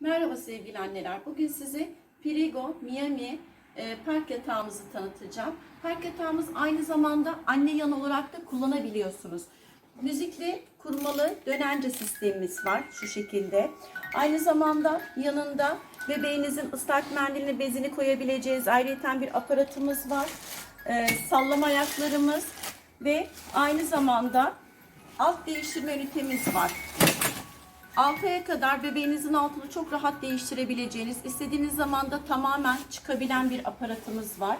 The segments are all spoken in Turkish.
Merhaba sevgili anneler. Bugün size Frigo Miami e, park yatağımızı tanıtacağım. Park yatağımız aynı zamanda anne yan olarak da kullanabiliyorsunuz. Müzikli kurmalı dönence sistemimiz var şu şekilde. Aynı zamanda yanında bebeğinizin ıslak mendilini bezini koyabileceğiz. Ayrıca bir aparatımız var. E, sallama ayaklarımız ve aynı zamanda alt değiştirme ünitemiz var. 6 aya kadar bebeğinizin altını çok rahat değiştirebileceğiniz, istediğiniz zamanda tamamen çıkabilen bir aparatımız var.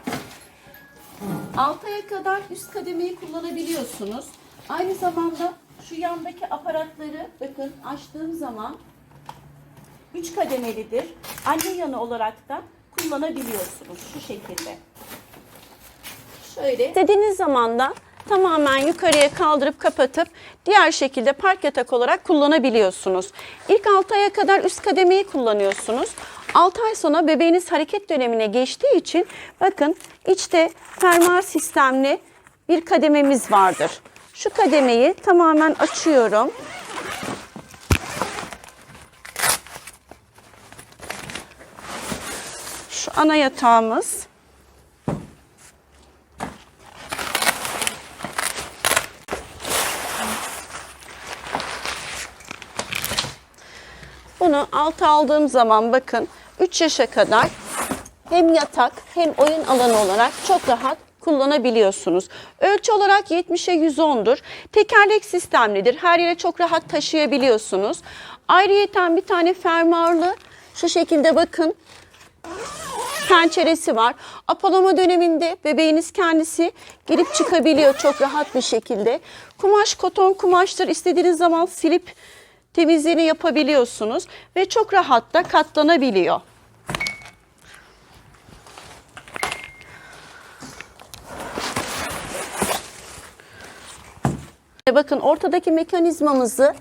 6 aya kadar üst kademeyi kullanabiliyorsunuz. Aynı zamanda şu yandaki aparatları bakın açtığım zaman 3 kademelidir. Anne yanı olarak da kullanabiliyorsunuz şu şekilde. Şöyle İstediğiniz zaman da tamamen yukarıya kaldırıp kapatıp diğer şekilde park yatak olarak kullanabiliyorsunuz. İlk 6 aya kadar üst kademeyi kullanıyorsunuz. 6 ay sonra bebeğiniz hareket dönemine geçtiği için bakın içte fermuar sistemli bir kadememiz vardır. Şu kademeyi tamamen açıyorum. Şu ana yatağımız. Bunu alta aldığım zaman bakın 3 yaşa kadar hem yatak hem oyun alanı olarak çok rahat kullanabiliyorsunuz. Ölçü olarak 70'e 110'dur. Tekerlek sistemlidir. Her yere çok rahat taşıyabiliyorsunuz. Ayrıyeten bir tane fermuarlı şu şekilde bakın penceresi var. Apalama döneminde bebeğiniz kendisi girip çıkabiliyor çok rahat bir şekilde. Kumaş koton kumaştır. İstediğiniz zaman silip temizliğini yapabiliyorsunuz ve çok rahat da katlanabiliyor. Bakın ortadaki mekanizmamızı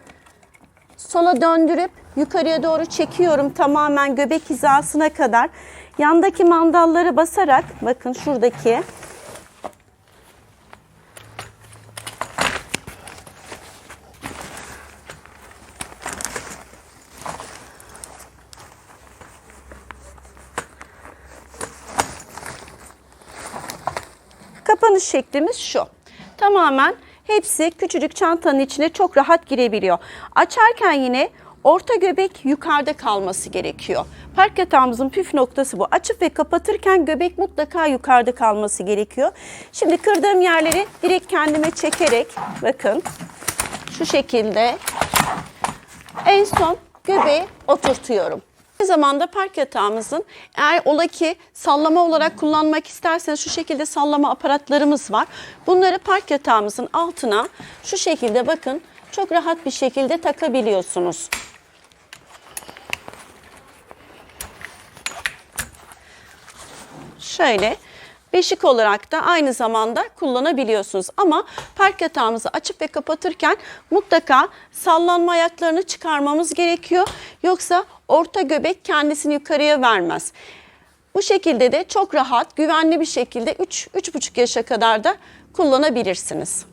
sola döndürüp yukarıya doğru çekiyorum tamamen göbek hizasına kadar. Yandaki mandalları basarak bakın şuradaki Kapanış şeklimiz şu. Tamamen hepsi küçücük çantanın içine çok rahat girebiliyor. Açarken yine orta göbek yukarıda kalması gerekiyor. Park yatağımızın püf noktası bu. Açıp ve kapatırken göbek mutlaka yukarıda kalması gerekiyor. Şimdi kırdığım yerleri direkt kendime çekerek bakın şu şekilde en son göbeği oturtuyorum. Aynı zamanda park yatağımızın eğer ola ki sallama olarak kullanmak isterseniz şu şekilde sallama aparatlarımız var. Bunları park yatağımızın altına şu şekilde bakın çok rahat bir şekilde takabiliyorsunuz. Şöyle beşik olarak da aynı zamanda kullanabiliyorsunuz. Ama park yatağımızı açıp ve kapatırken mutlaka sallanma ayaklarını çıkarmamız gerekiyor. Yoksa orta göbek kendisini yukarıya vermez. Bu şekilde de çok rahat, güvenli bir şekilde 3-3,5 yaşa kadar da kullanabilirsiniz.